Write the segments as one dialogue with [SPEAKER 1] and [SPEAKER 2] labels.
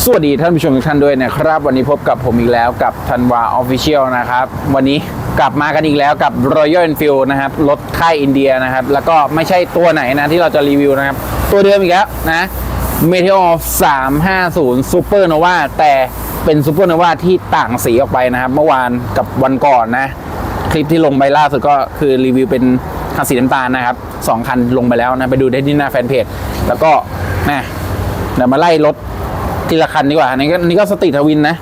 [SPEAKER 1] สวัสดีท่านผู้ชมทุกท่านด้วยนะครับ วันนี้พบกับผมอีกแล้วกับธันวาออฟฟิเชียลนะครับ วันนี้กลับมากันอีกแล้วกับ Royal Enfield นะครับรถค่ายอินเดียนะครับ แล้วก็ไม่ใช่ตัวไหนนะที่เราจะรีวิวนะครับ ตัวเดิมอีกแล้วนะ Meteor 350 Super Nova แต่เป็น Super Nova ที่ต่างสีออกไปนะครับ เมื่อวานกับวันก่อนนะ คลิปที่ลงไปล่าสุดก็คือรีวิวเป็นคันสีน้ำตาลนะครับสองคันลงไปแล้วนะ ไปดูได้ที่หน้าแฟนเพจแล้วก็นะเดี๋ยวมาไล่รถ ทีละคันดีกว่าอันนี้ก็นนี้ก็สตรีทวินนะ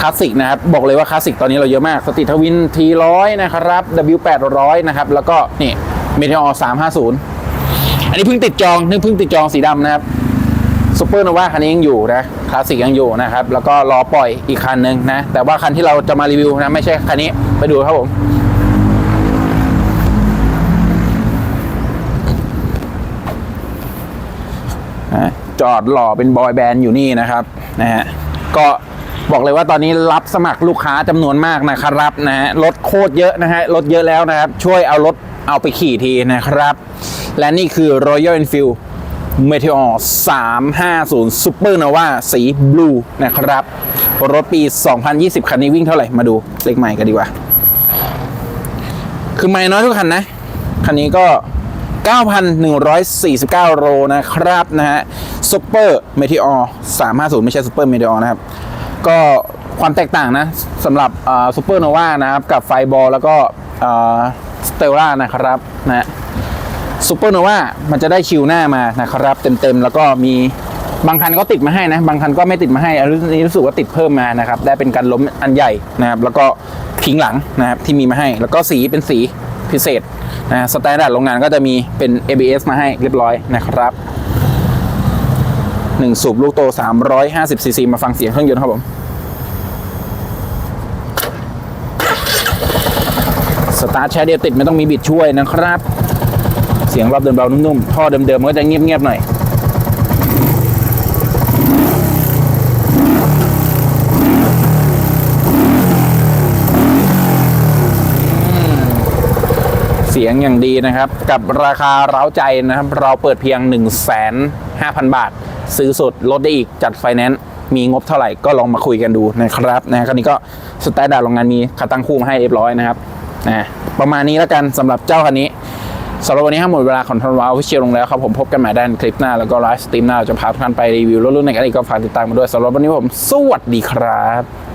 [SPEAKER 1] คลาสสิกนะครับ บอกเลยว่าคลาสสิกตอนนี้เราเยอะมาก สตรีทวิน T100 นะครับ W800 นะครับ แล้วก็นี่เมท e อ350อันนี้เพิ่งติดจองนี่เพิ่งติดจองสีดำนะครับซูเปอร์โนวาคันนี้ยังอยู่นะคลาสสิกยังอยู่นะครับ แล้วก็รอปล่อยอีกคันหนึ่งนะ แต่ว่าคันที่เราจะมารีวิวนะ ไม่ใช่คันนี้ไปดูครับผม อะ จอดหล่อเป็นบอยแบนด์อยู่นี่นะครับนะฮะก็บอกเลยว่าตอนนี้รับสมัครลูกค้าจำนวนมากนะครับนะฮะรถโคตรเยอะนะฮะรถเยอะแล้วนะครับ ช่วยเอารถเอาไปขี่ทีนะครับ และนี่คือ Royal Enfield Meteor 350 Super Nova สีบลูนะครับ รถปี 2020 คันนี้วิ่งเท่าไหร่ มาดูเลขใหม่กันดีกว่า คือไม่น้อยทุกคันนะ คันนี้ก็ 9,149 โลนะครับนะฮะซุปเปอร์เมทิออร์350 ไม่ใช่ซุปเปอร์เมทิออร์นะครับ ก็ความแตกต่างนะสำหรับซุปเปอร์โนวานะครับ กับไฟบอลแล้วก็สเตลล่านะครับนะฮะซุปเปอร์โนวามันจะได้ชิวหน้ามานะครับ เต็มๆ แล้วก็มีบางคันก็ติดมาให้นะ บางคันก็ไม่ติดมาให้อันนี้รู้สึกว่าติดเพิ่มมานะครับ ได้เป็นการล้มอันใหญ่นะครับ แล้วก็พิงหลังนะครับที่มีมาให้ แล้วก็สีเป็นสีพิเศษ นะสแตนดาร์ดโรงงานก็จะมีเป็น ABS มาให้เรียบร้อยนะครับหนึ่งสูบลูกโต 350ซีซีมาฟังเสียงเครื่องยนต์ครับผม สตาร์ทแช่เดียวติดไม่ต้องมีบิดช่วยนะครับ เสียงรอบเดิมเบานุ่มๆท่อเดิมๆมันก็จะเงียบๆหน่อย เสียงอย่างดีนะครับ กับราคาเร้าใจนะครับ เราเปิดเพียง 1 5 0 0 0 0 บาท ซื้อสดลดได้อีกจัดไฟแนนซ์มีงบเท่าไหร่ก็ลองมาคุยกันดูนะครับนะคราวนี้ก็สแตนดาร์ดโรงงานมีขาตั้งคู่มาให้เรียบร้อยนะครับนะประมาณนี้แล้วกันสำหรับเจ้าคันนี้สำหรับวันนี้หมดเวลาของทอนวาวิเชียลงแล้วครับผมพบกันใหม่ได้ในคลิปหน้าแล้วก็ไลฟ์สตรีมหน้าเราจะพาทุกท่านไปรีวิวรถรุ่นไหนกันอีกก็ฝากติดตามมาด้วยสำหรับวันนี้ผม สวัสดีครับ